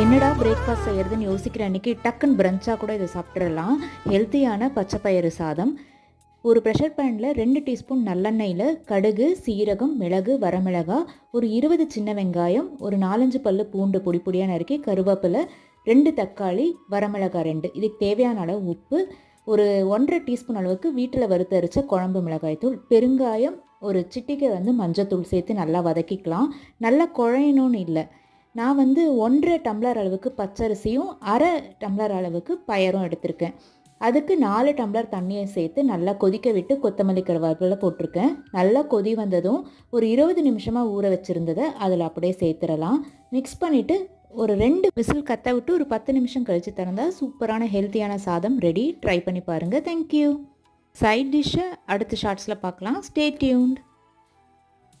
என்னடா பிரேக்ஃபாஸ்ட் செய்கிறதுன்னு யோசிக்கிற அன்றைக்கி டக்குன்னு பிரஞ்சாக கூட இதை சாப்பிட்றலாம் ஹெல்த்தியான பச்சைப்பயிறு சாதம். ஒரு ப்ரெஷர் பேனில் ரெண்டு டீஸ்பூன் நல்லெண்ணெயில் கடுகு சீரகம் மிளகு வரமிளகா ஒரு இருபது சின்ன வெங்காயம் ஒரு நாலஞ்சு பல்லு பூண்டு பொடி பொடியாக நறுக்கி கருவேப்பிலை ரெண்டு தக்காளி வரமிளகா ரெண்டு. இதுக்கு தேவையான அளவு உப்பு ஒரு ஒன்றரை டீஸ்பூன் அளவுக்கு வீட்டில் வறுத்தரிச்ச குழம்பு மிளகாய்த்தூள் பெருங்காயம் ஒரு சிட்டிக்கை வந்து மஞ்சத்தூள் சேர்த்து நல்லா வதக்கிக்கலாம். நல்லா குழையணும்னு இல்லை. நான் வந்து ஒன்றரை டம்ளர் அளவுக்கு பச்சரிசியும் அரை டம்ளர் அளவுக்கு பயரும் எடுத்திருக்கேன். அதுக்கு நாலு டம்ளர் தண்ணியை சேர்த்து நல்லா கொதிக்க விட்டு கொத்தமல்லி கருவேப்பிலை போட்டிருக்கேன். நல்லா கொதி வந்ததும் ஒரு இருபது நிமிஷமாக ஊற வச்சுருந்ததை அதில் அப்படியே சேர்த்துடலாம். மிக்ஸ் பண்ணிவிட்டு ஒரு ரெண்டு விசில் கத்த விட்டு ஒரு பத்து நிமிஷம் கழித்து திறந்தால் சூப்பரான ஹெல்த்தியான சாதம் ரெடி. ட்ரை பண்ணி பாருங்கள் தேங்க்யூ சைட் டிஷ்ஷை அடுத்த ஷார்ட்ஸில் பார்க்கலாம். Stay tuned